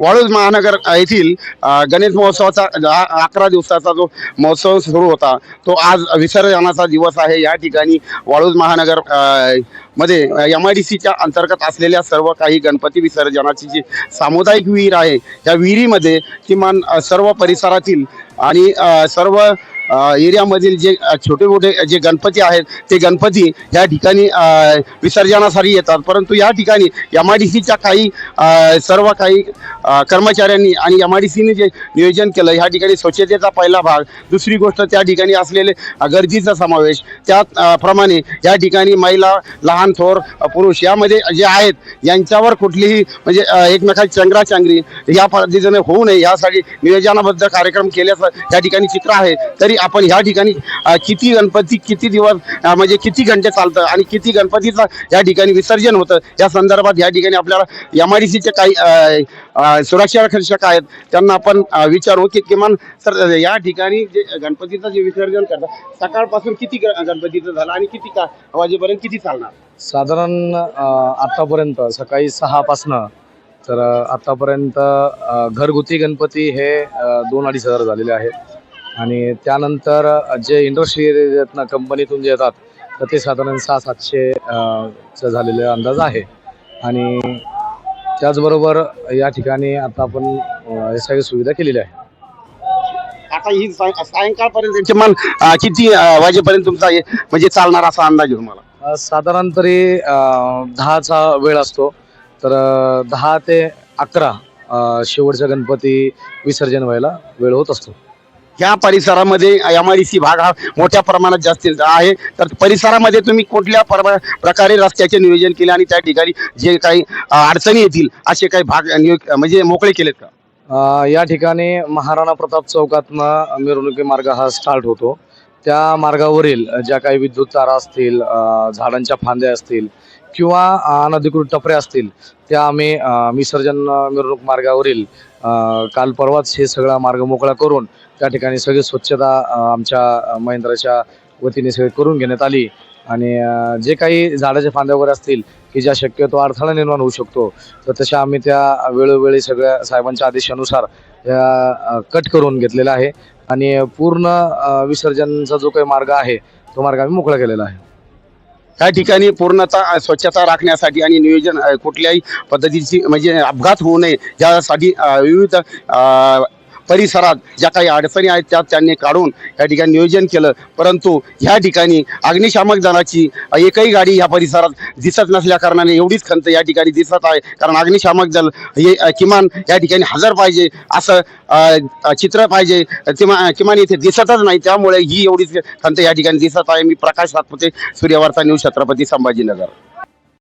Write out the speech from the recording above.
वाळूज महानगर येथील गणेश महोत्सवाचा अकरा दिवसाचा जो महोत्सव सुरू होता तो आज विसर्जनाचा दिवस आहे. या ठिकाणी वाळूज महानगरमध्ये एम आय डी सीच्या अंतर्गत असलेल्या सर्व काही गणपती विसर्जनाची जी सामुदायिक विहीर आहे त्या विहिरीमध्ये किमान सर्व परिसरातील आणि सर्व एरियामधील जे छोटे मोठे जे गणपती आहेत ते गणपती या ठिकाणी विसर्जनासाठी येतात. परंतु या ठिकाणी एम आय डी सीच्या काही सर्व काही कर्मचाऱ्यांनी आणि एम आय डी सीने जे नियोजन केलं ह्या ठिकाणी स्वच्छतेचा पहिला भाग. दुसरी गोष्ट त्या ठिकाणी असलेले गर्दीचा समावेश. त्याप्रमाणे प्रमाणे या ठिकाणी महिला लहान थोर पुरुष यामध्ये जे आहेत यांच्यावर कुठलीही म्हणजे एकमेकाची चंगराचंगरी या पद्धतीने होऊ नये. यासाठी नियोजनाबद्ध कार्यक्रम केल्याचं या ठिकाणी चित्र आहे. तरी आपण ह्या ठिकाणी किती गणपती किती दिवस म्हणजे किती घंटे चालतं आणि किती गणपतीचं या ठिकाणी विसर्जन होतं या संदर्भात या ठिकाणी आपल्याला एम आय डी सीचे काही अ, सुरक्षा रक्षक आहेत त्यांना आपण विचारू की किमान सर या ठिकाणी जे गणपतीचं जे विसर्जन करतात सकाळपासून किती ग- गणपतीचं झालं आणि किती का वाजेपर्यंत किती चालणार? साधारण आत्तापर्यंत आतापर्यंत सकाळी सहापासनं तर आत्तापर्यंत आतापर्यंत घरगुती गणपती हे दोन अडीच हजार झालेले आहेत. आणि त्यानंतर जे इंडस्ट्री कंपनीतून जे येतात तर ते साधारण सहा सातशे झालेले अंदाज आहे. आणि त्याचबरोबर या ठिकाणी आता आपण हे सगळी सुविधा केलेली आहे. आता ही साय- सायंकाळपर्यंत किमान अ, किती वाजेपर्यंत तुमचा म्हणजे चालणार असा अंदाज तुम्हाला? साधारण तरी दहाचा वेळ असतो. तर दहा ते अकरा शेवटचा गणपती विसर्जन व्हायला वेळ होत असतो. ह्या परिसरामध्ये एम आय डी सी भाग हा मोठ्या प्रमाणात जास्त आहे. तर परिसरामध्ये तुम्ही कुठल्या प्रमा- प्रकारे रस्त्याचे नियोजन केले आणि त्या ठिकाणी जे काही अडचणी येतील असे काही भाग म्हणजे मोकळे केलेत का? या ठिकाणी महाराणा प्रताप चौकातनं मिरवणुकी मार्ग हा स्टार्ट होतो. त्या मार्गावरील ज्या काही विद्युत तारा असतील झाडांच्या फांद्या असतील किंवा अनधिकृत टपऱ्या असतील त्या आम्ही विसर्जन मिरवणूक मार्गावरील काल परवाच हे सगळा मार्ग मोकळा करून त्या ठिकाणी सगळी स्वच्छता आमच्या महिंद्राच्या वतीने सगळी करून घेण्यात आली. आणि जे काही झाडाच्या फांद्या वगैरे असतील की ज्या शक्यतो अडथळा निर्माण होऊ शकतो तर तशा आम्ही त्या वेळोवेळी सगळ्या साहेबांच्या आदेशानुसार कट करून घेतलेला आहे. आणि पूर्ण विसर्जनचा जो काही मार्ग आहे तो मार्ग आम्ही मोकळा केलेला आहे. त्या ठिकाणी पूर्णता स्वच्छता राखण्यासाठी आणि नियोजन कुठल्याही पद्धतीची म्हणजे अपघात होऊ नये यासाठी विविध परिसरात ज्या काही अडचणी आहेत त्या त्यांनी काढून या ठिकाणी नियोजन केलं. परंतु ह्या ठिकाणी अग्निशामक दलाची एकही गाडी या परिसरात दिसत नसल्या कारणाने एवढीच खंत या ठिकाणी दिसत आहे. कारण अग्निशामक दल हे किमान या ठिकाणी हजर पाहिजे असं चित्र पाहिजे. किमान किमान इथे दिसतच नाही. त्यामुळे ही एवढीच खंत या ठिकाणी दिसत आहे. मी प्रकाश सातपुते सूर्यवार्ता न्यूज छत्रपती संभाजीनगर.